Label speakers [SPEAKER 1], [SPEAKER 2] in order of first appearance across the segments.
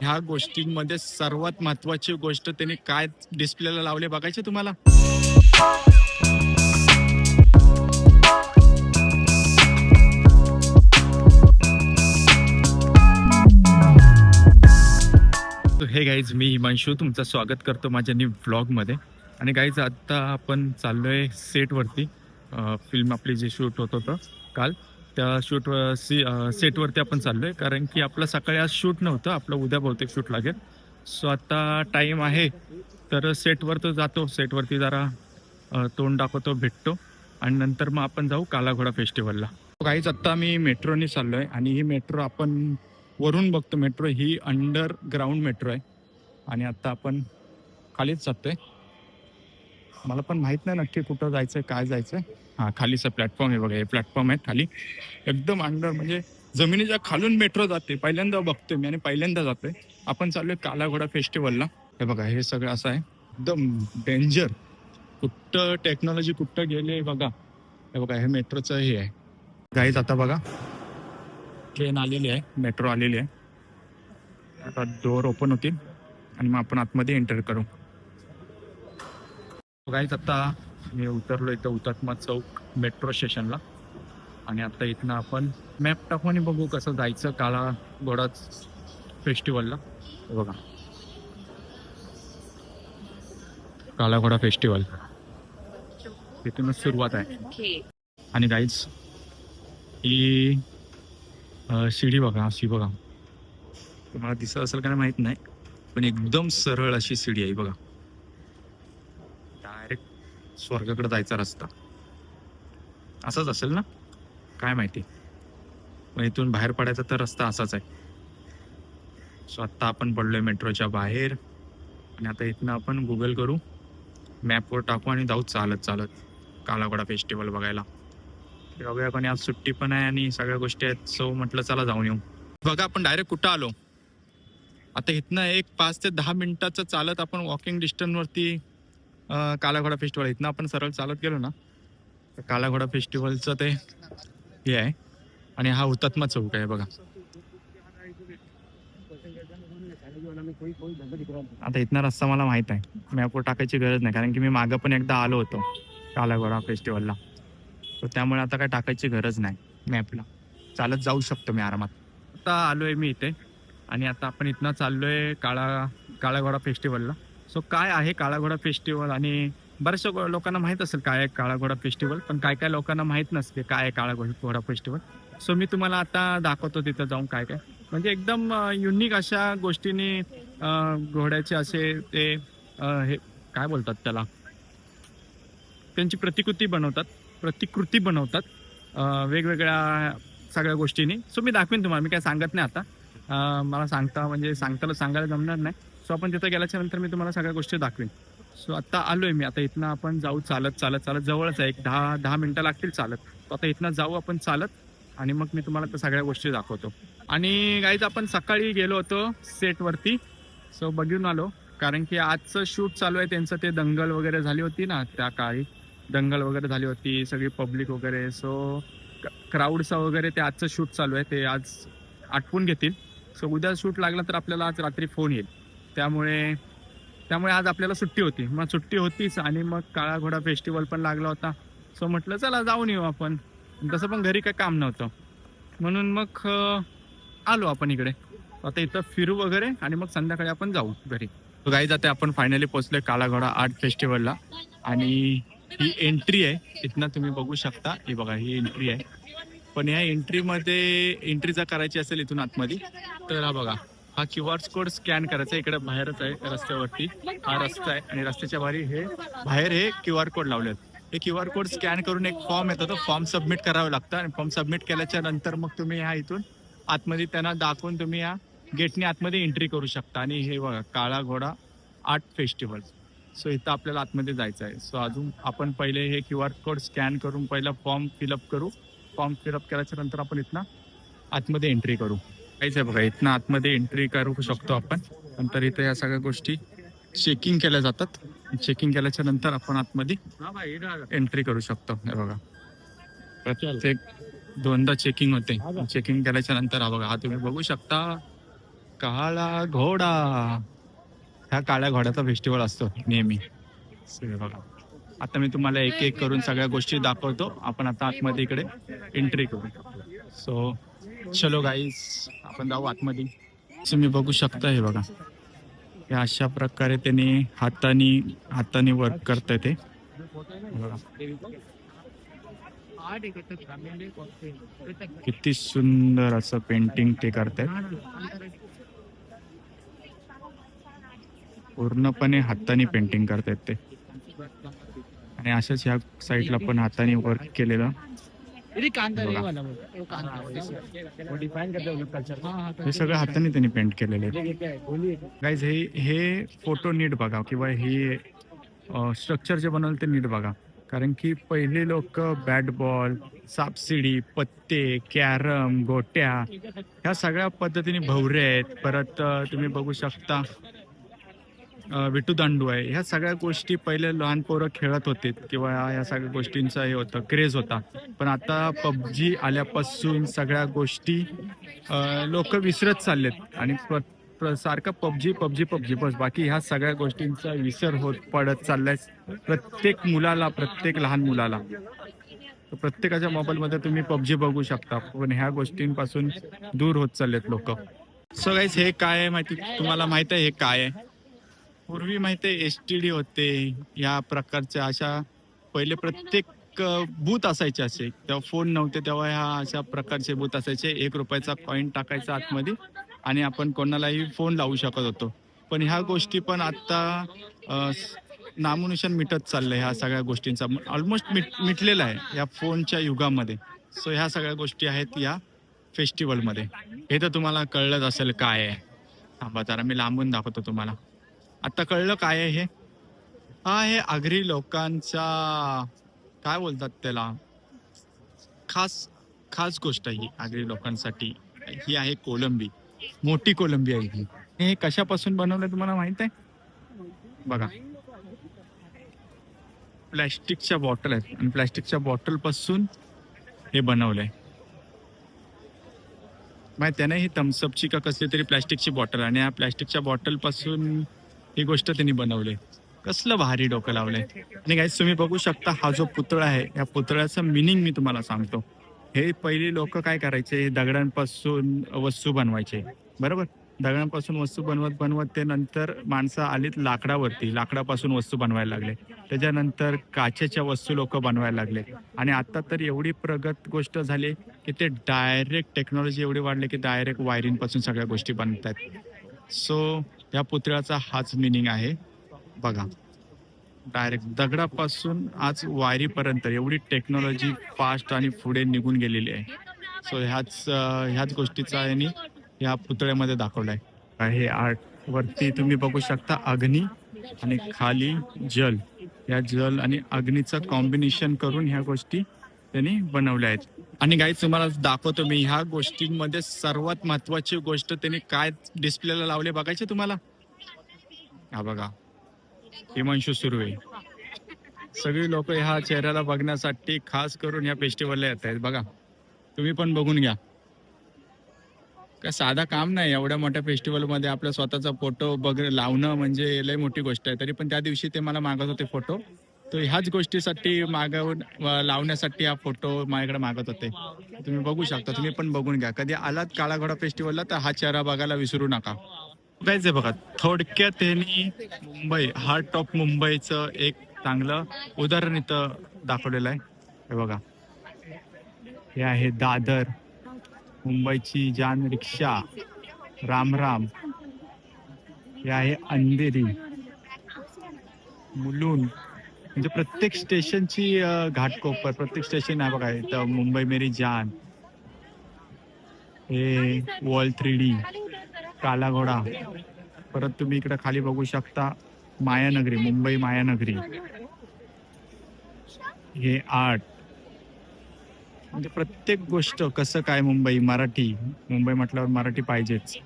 [SPEAKER 1] ह्या गोष्टींमध्ये सर्वात महत्वाची गोष्ट त्यांनी काय डिस्प्लेला लावले बघायचे तुम्हाला? हे गाईज मी हिमांशू तुमचं स्वागत करतो माझ्या न्यू व्लॉगमध्ये आणि गाईज आत्ता आपण चाललोय सेटवरती फिल्म आपली जी शूट होत होतं काल त्या शूट सी सेटवरती आपण चाललो आहे कारण की आपलं सकाळी आज शूट नव्हतं आपलं उद्या बहुतेक शूट लागेल. सो आता टाईम आहे. तर सेटवर तर जातो. सेटवरती जरा तोंड दाखवतो भेटतो. आणि नंतर मग आपण जाऊ कालाघोडा फेस्टिवलला काहीच आत्ता मी मेट्रोने चाललो आहे आणि ही मेट्रो आपण वरून बघतो. मेट्रो ही अंडरग्राऊंड मेट्रो आहे. आणि आत्ता आपण खालीच जातोय. मला पण माहीत नाही नक्की कुठं जायचंय काय जायचंय. हा खालीचा प्लॅटफॉर्म आहे बघा हे प्लॅटफॉर्म आहे खाली. एकदम अंडर म्हणजे जमिनीच्या खालून मेट्रो जाते. पहिल्यांदा बघतोय मी आणि पहिल्यांदा जातोय. आपण चाललोय कालाघोडा फेस्टिवलला हे बघा हे सगळं असं आहे. एकदम डेंजर कुठं टेक्नॉलॉजी कुठं गेले बघा. हे बघा हे मेट्रोचं हे आहे. गाईज आता बघा. ट्रेन आलेली आहे. मेट्रो आलेली आहे. आता डोअर ओपन होतील आणि मग आपण आतमध्ये एंटर करू. गाईज आता मी उतरलो इथं हुतात्मा चौक मेट्रो स्टेशनला आणि आता इथनं आपण मॅप टाकू आणि बघू कसं जायचं काळा घोडा फेस्टिवलला बघा. काळा घोडा फेस्टिवल तिथूनच सुरुवात आहे. आणि गाईज ही शिडी बघा अशी बघा. तुम्हाला दिसत असेल काय माहीत माहीत नाही पण एकदम सरळ अशी शिडी आहे बघा. स्वर्गाकडे जायचा रस्ता. असाच असेल ना? काय माहिती? पण इथून बाहेर पडायचा तर रस्ता असाच आहे. सो आत्ता आपण पडलोय मेट्रोच्या बाहेर. आणि आता इथनं आपण गुगल करू. मॅपवर टाकू आणि जाऊ चालत चालत. कालाघोडा फेस्टिवल बघायला. बघूया पण आज सुट्टी पण आहे आणि सगळ्या गोष्टी आहेत. सो म्हटलं चला जाऊन येऊ. बघा आपण डायरेक्ट कुठं आलो? आता इथनं एक पाच ते दहा मिनिटाचं चालत आपण वॉकिंग डिस्टन्सवरती कालाघोडा फेस्टिवल इथनं आपण सरळ चालत गेलो ना तर कालाघोडा फेस्टिवलचं ते हे आहे. आणि हा हुतात्मा चौक आहे बघा. आता इथनं रस्ता मला माहीत आहे. मॅपवर टाकायची गरज नाही कारण की मी मागं पण एकदा आलो होतो कालाघोडा फेस्टिवलला. तर त्यामुळे आता काय टाकायची गरज नाही मॅपला. चालत जाऊ शकतो मी आरामात. आता आलो आहे मी इथे. आणि आता आपण इथनं चाललो आहे काळा काळाघोडा फेस्टिवलला. सो काय आहे काळा घोडा फेस्टिवल आणि बऱ्याचशा लोकांना माहीत असेल काय आहे काळाघोडा फेस्टिवल पण काय काय लोकांना माहीत नसते काय आहे काळा घोडा फेस्टिवल सो मी तुम्हाला आता दाखवतो तिथं जाऊन काय काय. म्हणजे एकदम युनिक अशा गोष्टींनी घोड्याचे असे ते हे काय बोलतात त्याला? त्यांची प्रतिकृती बनवतात प्रतिकृती बनवतात वेगवेगळ्या सगळ्या गोष्टींनी. सो मी दाखवेन तुम्हाला मी काय सांगत नाही आता. मला सांगता म्हणजे सांगताना सांगायला जमणार नाही. सो आपण तिथं गेल्याच्यानंतर मी तुम्हाला सगळ्या गोष्टी दाखवेन. सो आता आलोय मी. आता इथनं आपण जाऊ चालत चालत चालत. जवळच आहे. एक दहा दहा मिनिटं लागतील चालत. तो आता इथनं जाऊ आपण चालत आणि मग मी तुम्हाला त्या सगळ्या गोष्टी दाखवतो. आणि गाईज आपण सकाळी गेलो होतो सेटवरती. सो बघून आलो. कारण की आजचं शूट चालू आहे. त्यांचं ते दंगल वगैरे झाली होती ना त्या काळी. दंगल वगैरे झाली होती. सगळी पब्लिक वगैरे. सो क्राऊडचं वगैरे ते आजचं शूट चालू आहे. ते आज आटपून घेतील. सो उद्या शूट लागला तर आपल्याला आज रात्री फोन येईल. त्यामुळे त्यामुळे आज आपल्याला सुट्टी होती. मग सुट्टी होतीच आणि मग काळा घोडा फेस्टिवल पण लागला होता. सो म्हटलं चला जाऊन येऊ आपण. तसं पण घरी काही काम नव्हतं. म्हणून मग आलो आपण इकडे. आता इथं फिरू वगैरे आणि मग संध्याकाळी आपण जाऊ घरी. गाई जाते आपण फायनली पोचले काळा घोडा आर्ट फेस्टिवलला आणि ही एंट्री आहे. इथनं तुम्ही बघू शकता. ही बघा ही एंट्री आहे. पण या एंट्रीमध्ये एंट्री जर करायची असेल इथून आतमध्ये तर हा बघा. हा क्यू आर कोड स्कॅन करायचा इकडे बाहेरच आहे रस्त्यावरती. हा रस्ता आहे आणि रस्त्याच्या बाहेर हे बाहेर हे क्यू आर कोड लावले हे क्यू आर कोड स्कॅन करून एक फॉर्म येतो तो फॉर्म सबमिट करावा लागतं आणि फॉर्म सबमिट केल्याच्यानंतर मग तुम्ही ह्या इथून आतमध्ये त्यांना दाखवून तुम्ही या गेटने आतमध्ये एंट्री करू शकता. आणि हे बघा काळा घोडा आर्ट फेस्टिवल. सो इथं आपल्याला आतमध्ये जायचं आहे. सो अजून आपण पहिले हे क्यू आर कोड स्कॅन करून पहिला फॉर्म फिलअप करू. फॉर्म फिलअप केल्याच्यानंतर आपण इथनं आतमध्ये एंट्री करू. काहीच आहे बघा इथनं आतमध्ये एंट्री करू शकतो आपण. नंतर इथे या सगळ्या गोष्टी चेकिंग केल्या जातात. चेकिंग केल्याच्यानंतर आपण आतमध्ये एंट्री करू शकतो. हे बघा. प्रत्येक दोनदा चेकिंग होते. चेकिंग केल्याच्यानंतर हा बघा हा तुम्ही बघू शकता. काळा घोडा. ह्या काळ्या घोड्याचा फेस्टिवल असतो नेहमी. बघा. आता मी तुम्हाला एक एक करून सगळ्या गोष्टी दाखवतो. आपण आता आतमध्ये इकडे एंट्री करू. सो चलो गाईज आपण जाऊ आतमध्ये. तुम्ही बघू शकता हे बघा. हे अशा प्रकारे त्यांनी हाताने हाताने वर्क करताय ते. किती सुंदर असं पेंटिंग ते करतायत. पूर्णपणे हाताने पेंटिंग करतायत ते. आणि अशाच ह्या साईडला पण हाताने वर्क केलेलं. हे सगळं. हाताने त्यांनी पेंट केलेले गाईज हे हे फोटो नीट बघा किंवा हे स्ट्रक्चर जे बनवलं ते नीट बघा. कारण की पहिले लोक बॅट बॉल सापसिडी पत्ते कॅरम गोट्या ह्या सगळ्या पद्धतीने भवरे आहेत. परत अ, तुम्ही बघू शकता विटू दांडू आहे. ह्या सगळ्या गोष्टी पहिले लहान पोरं खेळत होते किंवा ह्या सगळ्या गोष्टींचा हे होतं क्रेज होता. पण आता पबजी आल्यापासून सगळ्या गोष्टी लोक विसरत चाललेत आणि प्र- सारखं पबजी पबजी पबजी बस. बाकी ह्या सगळ्या गोष्टींचा विसर होत पडत चाललाय प्रत्येक मुलाला प्रत्येक लहान मुलाला. प्रत्येकाच्या मोबाईलमध्ये तुम्ही पबजी बघू शकता पण ह्या गोष्टींपासून दूर होत चाललेत लोक. सो गाईज हे काय आहे माहिती? तुम्हाला माहीत आहे हे काय आहे? पूर्वी माहिती आहे एस टी डी होते या प्रकारच्या अशा पहिले प्रत्येक बूथ असायचे असे. तेव्हा फोन नव्हते तेव्हा ह्या अशा प्रकारचे बूथ असायचे. एक रुपयाचा कॉईन टाकायचा आतमध्ये आणि आपण कोणालाही फोन लावू शकत होतो. पण ह्या गोष्टी पण आत्ता नामोनिशन मिटत चाललं ह्या सगळ्या गोष्टींचा. ऑलमोस्ट मिट मिटलेला आहे या फोनच्या युगामध्ये. सो ह्या सगळ्या गोष्टी आहेत या फेस्टिवलमध्ये हे तर तुम्हाला कळलंच असेल काय आहे. थांबा जरा मी लांबून दाखवतो तुम्हाला. आता कळलं काय आहे हे? हा हे आगरी लोकांचा काय बोलतात त्याला? खास खास गोष्ट आहे ही आगरी लोकांसाठी. ही आहे कोलंबी. मोठी कोलंबी आहे ही. हे कशापासून बनवलं तुम्हाला माहीत आहे? बघा. प्लॅस्टिकच्या बॉटल आहेत. आणि प्लॅस्टिकच्या बॉटलपासून हे बनवलंय. माहिती आहे ना ही थम्सअपची का कसली तरी प्लॅस्टिकची बॉटल आणि या प्लॅस्टिकच्या बॉटलपासून ही गोष्ट त्यांनी बनवली. कसलं भारी डोकं लावलंय. आणि गाईज तुम्ही बघू शकता हा जो पुतळा आहे या पुतळ्याचं मिनिंग मी तुम्हाला सांगतो. हे पहिली लोक काय करायचे? दगडांपासून वस्तू बनवायचे. बरोबर? दगडांपासून वस्तू बनवत बनवत ते नंतर माणसं आलीत लाकडावरती. लाकडापासून वस्तू बनवायला लागले. त्याच्यानंतर काचेच्या वस्तू लोक बनवायला लागले. आणि आता तर एवढी प्रगत गोष्ट झाली की ते डायरेक्ट टेक्नॉलॉजी एवढी वाढली की डायरेक्ट वायरिंगपासून सगळ्या गोष्टी बनतात सो या पुतळ्याचा हाच मिनिंग आहे. बघा. डायरेक्ट दगडापासून आज वायरीपर्यंत एवढी टेक्नॉलॉजी फास्ट आणि पुढे निघून गेलेली आहे. सो ह्याच ह्याच गोष्टीचा यांनी या पुतळ्यामध्ये दाखवलाय. हे आर्ट वरती तुम्ही बघू शकता अग्नी आणि खाली जल. या जल आणि अग्नीचं कॉम्बिनेशन करून ह्या गोष्टी त्यांनी बनवल्या आहेत. आणि काही तुम्हाला दाखवतो मी ह्या गोष्टींमध्ये सर्वात महत्वाची गोष्ट त्यांनी काय डिस्प्लेला लावले बघायचे तुम्हाला? हा बघा. हिमांशू सुर्वे. सगळी लोक ह्या चेहऱ्याला बघण्यासाठी खास करून ह्या फेस्टिवलला येत आहेत. बघा. तुम्ही पण बघून घ्या. काय साधा काम नाही एवढ्या मोठ्या फेस्टिवलमध्ये आपला स्वतःचा फोटो बघ लावणं म्हणजे लय मोठी गोष्ट आहे. तरी पण त्या दिवशी ते मला मागत होते फोटो तर ह्याच गोष्टीसाठी मागवून लावण्यासाठी हा फोटो माझ्याकडे मागत होते. तुम्ही बघू शकता तुम्ही पण बघून घ्या. कधी आलात काळाघोडा फेस्टिवलला तर हा चेहरा बघायला विसरू नका. जायचंय बघा थोडक्यात त्यांनी मुंबई हार्ट ऑफ मुंबईचं एक चांगलं उदाहरण इथं दाखवलेलं आहे. हे बघा. हे आहे दादर मुंबईची जान रिक्षा राम राम. हे आहे अंधेरी मुलुंड म्हणजे प्रत्येक स्टेशनची घाटकोपर प्रत्येक स्टेशन आहे बघा इथं मुंबई मेरी जान. हे वॉल थ्री डी काला घोडा परत तुम्ही इकडे खाली बघू शकता मायानगरी मुंबई मायानगरी. हे आर्ट. म्हणजे प्रत्येक गोष्ट कसं काय मुंबई मराठी मुंबई म्हटल्यावर मराठी पाहिजेच.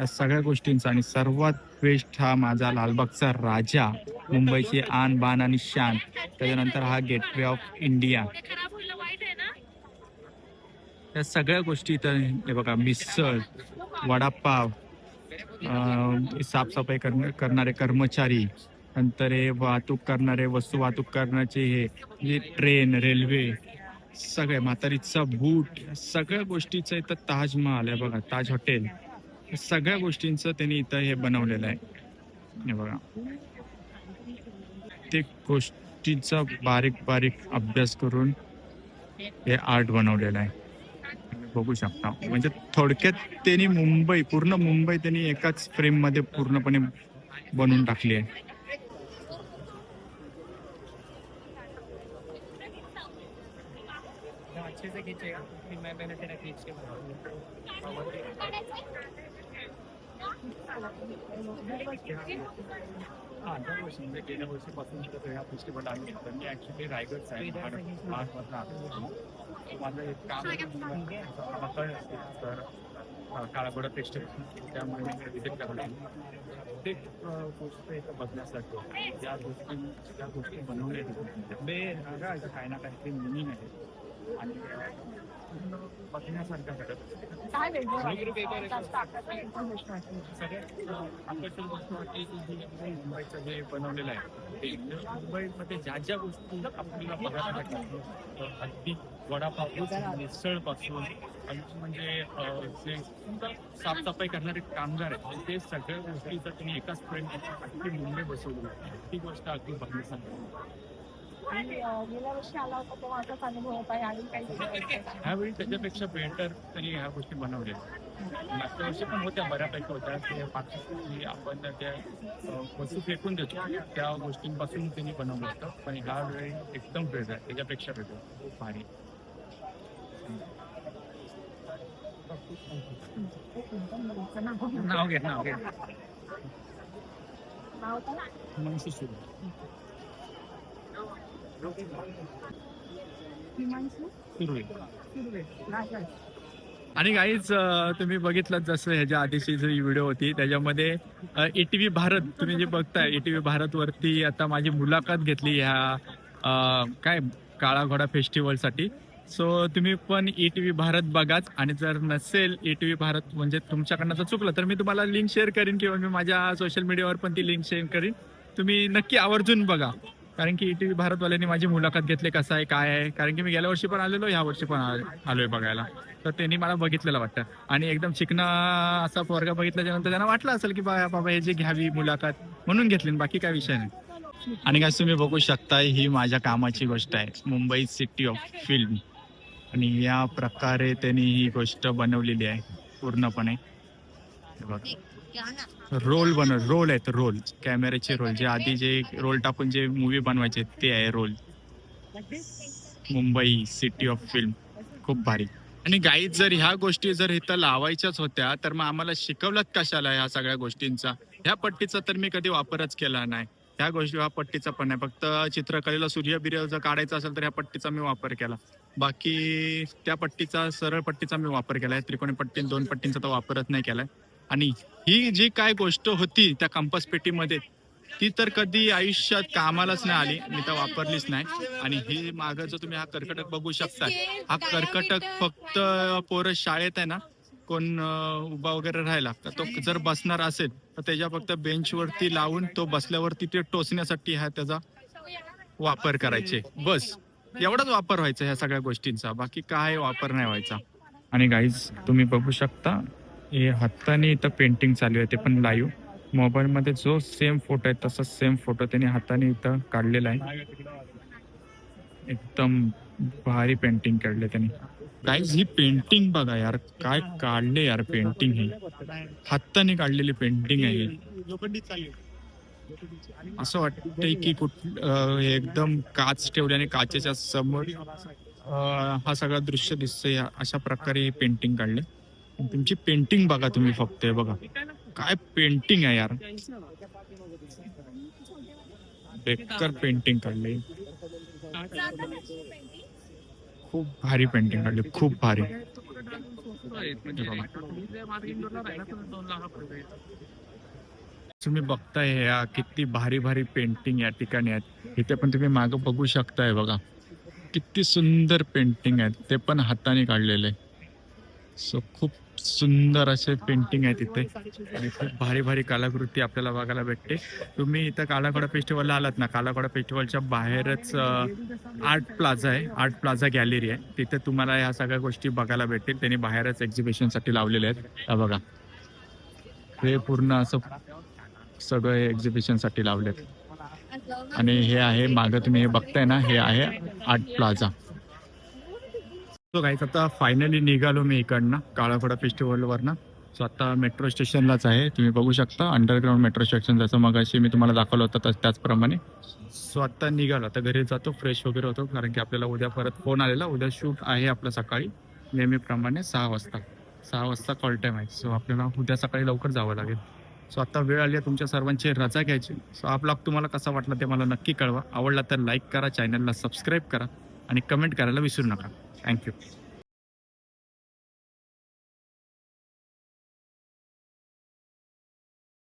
[SPEAKER 1] या सगळ्या गोष्टींचा आणि सर्वात बेस्ट हा माझा लालबागचा राजा मुंबईची आन बान आणि शान. त्याच्यानंतर हा गेटवे ऑफ इंडिया या सगळ्या गोष्टी इथं हे बघा मिसळ वडापाव साफसफाई कर करणारे कर्मचारी नंतर हे वाहतूक करणारे वस्तू वाहतूक करण्याचे हे म्हणजे ट्रेन रेल्वे सगळे म्हातारीचा बूट सगळ्या गोष्टीचं इथं ताजमहाल आहे बघा ताज हॉटेल सगळ्या गोष्टींचं त्यांनी इथं हे बनवलेलं आहे. हे बघा. ते गोष्टींचा बारीक बारीक अभ्यास करून हे आर्ट बनवलेलं आहे. बघू शकता. म्हणजे थोडक्यात त्यांनी मुंबई पूर्ण मुंबई त्यांनी एकाच फ्रेममध्ये पूर्णपणे बनवून टाकली आहे.
[SPEAKER 2] अच्छे से खींचेगा फिर मैं मैंने तेरा खींच के
[SPEAKER 1] हा दरवर्षी म्हणजे गेल्या वर्षीपासून ह्या फेस्टिवल आम्ही होतो मी ऍक्च्युली रायगड आहे महाराष्ट्र महाराष्ट्रातला आहे. माझं एक काम तर काळागोडा फेस्टिवल त्यामुळे मी विजिट करायला प्रत्येक अं, गोष्ट इथं बघण्यासाठी ज्या गोष्टी ज्या गोष्टी बनवल्या आहेत ते काही ना काहीतरी मिनिंग आहे. आणि पूर्ण आकर्षक वाटते की मुंबईचं जे बनवलेलं आहे. ते मुंबईमध्ये ज्या ज्या गोष्टी आपल्याला बघायला अगदी वडापाव मिसळपासून आणखी म्हणजे जे साफसफाई करणारे कामगार आहेत ते सगळ्या गोष्टी जर तुम्ही एकाच फ्रेंड अगदी मुंबई बसवली ती गोष्ट अगदी बघण्यासारखी
[SPEAKER 3] अं, गेल्या वर्षी आला होता तेव्हा असाच अनुभव होता आणि काही वेगळं होतं. का?
[SPEAKER 1] ह्यावेळी त्याच्यापेक्षा बेटर त्यांनी ह्या गोष्टी बनवल्या. मागच्या वर्षी पण होत्या बऱ्यापैकी होत्या. ते बाकी आपण त्या वस्तू फेकून देतो. त्या गोष्टींपासून त्यांनी बनवलं होतं. पण ह्या वेळी एकदम वेगळं आहे त्याच्यापेक्षा वेगळं. खूप भारी.
[SPEAKER 3] एकदम बरंच नाव.
[SPEAKER 1] घे नाव घे.
[SPEAKER 3] नाव होतं ना?
[SPEAKER 1] मनसू सुरू आणि काहीच तुम्ही बघितलं जसं ह्याच्या आधीची जी व्हिडिओ होती त्याच्यामध्ये ई टी व्ही भारत तुम्ही जे बघताय ई टी व्ही भारत वरती आता माझी मुलाखत घेतली ह्या काय काळा घोडा फेस्टिवलसाठी सो तुम्ही पण ई टी व्ही भारत बघाच आणि जर नसेल ई टी व्ही भारत म्हणजे तुमच्याकडनं जर चुकलं तर मी तुम्हाला लिंक शेअर करीन किंवा मी माझ्या सोशल मीडियावर पण ती लिंक शेअर करीन. तुम्ही नक्की आवर्जून बघा. कारण की ई टी व्ही भारतवाल्यांनी माझी मुलाखत घेतली कसं आहे काय आहे. कारण की मी गेल्या वर्षी पण आलेलो ह्या वर्षी पण आलो- आलोय बघायला. तर त्यांनी मला बघितलेलं वाटतं. आणि एकदम चिकना असा पोरगा बघितल्याच्यानंतर त्यांना वाटलं असेल की बा बाबा हे घ्यावी मुलाखत म्हणून घेतली बाकी काय विषय नाही. आणि काय तुम्ही बघू शकता ही माझ्या कामाची गोष्ट आहे. मुंबई सिटी ऑफ फिल्म आणि या प्रकारे त्यांनी ही गोष्ट बनवलेली आहे पूर्णपणे. बघ. रोल बनव रोल आहेत रोल. कॅमेऱ्याचे रोल जे आधी जे रोल टाकून जे मूवी बनवायचे ते आहे role. Mumbai city of film खूप भारी. आणि गाईत जर ह्या गोष्टी जर इथं लावायच्याच होत्या तर मग आम्हाला शिकवलात कशाला ह्या सगळ्या गोष्टींचा? ह्या पट्टीचा तर मी कधी वापरच केला नाही. ह्या गोष्टी ह्या पट्टीचा पण नाही. फक्त चित्रकलेला सूर्य बिर्य जर काढायचं असेल तर ह्या पट्टीचा मी वापर केला. बाकी त्या पट्टीचा सरळ पट्टीचा मी वापर केला. त्रिकोणी पट्टी दोन पट्टींचा तर वापरच नाही केलाय. आणि ही जी काय गोष्ट होती त्या कंपास पेटीमध्ये ती तर कधी आयुष्यात कामालाच नाही आली मी तर वापरलीच नाही. आणि ही मागं जो तुम्ही हा कर्कटक बघू शकता हा कर्कटक फक्त पोरं शाळेत आहे ना कोण उभा वगैरे राहिला तर तो जर बसणार असेल तर त्याच्या फक्त बेंचवरती लावून तो बसल्यावरती ते टोचण्यासाठी हा त्याचा वापर करायचे. बस. एवढाच वापर व्हायचा ह्या सगळ्या गोष्टींचा बाकी काय वापर नाही व्हायचा. आणि गाईज तुम्ही बघू शकता हे हाताने इथं पेंटिंग चालू आहे ते पण लाईव्ह मोबाईलमध्ये जो सेम फोटो आहे तसा सेम फोटो त्यांनी हाताने इथं काढलेला आहे. एकदम भारी पेंटिंग काढले त्यांनी. गाईज ही पेंटिंग बघा यार काय काढले यार पेंटिंग ही. हाताने काढलेली पेंटिंग आहे ही. असं वाटतंय की कुठ हे एकदम काच ठेवल्याने काचेच्या समोर हा सगळा दृश्य दिसतोय या- अशा प्रकारे हे पेंटिंग काढले. तुमची पेंटिंग बघा तुम्ही फक्त, हे बघा. काय पेंटिंग आहे यार. बेकार पेंटिंग काढले. खूप भारी पेंटिंग काढली, खूप भारी. तुम्ही बघताय या किती भारी भारी पेंटिंग या ठिकाणी आहेत. इथे पण तुम्ही मागं बघू शकताय बघा. किती सुंदर पेंटिंग आहेत, ते पण हाताने काढलेले. सो खूप सुंदर असे पेंटिंग आहे तिथे. आणि खूप भारी भारी कलाकृती आपल्याला बघायला भेटते. तुम्ही इथं कालाकोडा फेस्टिवलला आलात ना कालाकोडा फेस्टिवलच्या बाहेरच आर्ट प्लाझा आहे. आर्ट प्लाझा गॅलरी आहे. तिथे तुम्हाला ह्या सगळ्या गोष्टी बघायला भेटतील. त्यांनी बाहेरच एक्झिबिशनसाठी लावलेले आहेत. बघा. हे पूर्ण असं सगळं एक्झिबिशनसाठी लावलेत. आणि हे आहे मागं तुम्ही हे बघताय ना हे आहे आर्ट प्लाझा सो गाईज आता फायनली निघालो मी इकडनं काळाफडा फेस्टिवलवरनं सो आता मेट्रो स्टेशनलाच आहे तुम्ही बघू शकता अंडरग्राऊंड मेट्रो स्टेशन जसं मग मी तुम्हाला दाखवलं होतं तर त्याचप्रमाणे. सो आता निघालो आता घरी जातो फ्रेश वगैरे होतो कारण की आपल्याला उद्या परत फोन आलेला उद्या शूट आहे आपलं सकाळी नेहमीप्रमाणे सहा वाजता. सहा वाजता कॉल टाईम आहे सो आपल्याला उद्या सकाळी लवकर जावं लागेल. सो आता वेळ आली आहे तुमच्या सर्वांची रजा घ्यायची. सो हा ब्लॉग तुम्हाला कसा वाटला ते मला नक्की कळवा. आवडला तर लाईक करा चॅनलला सबस्क्राईब करा. आणि कमेंट करायला विसरू नका. थँक्यू.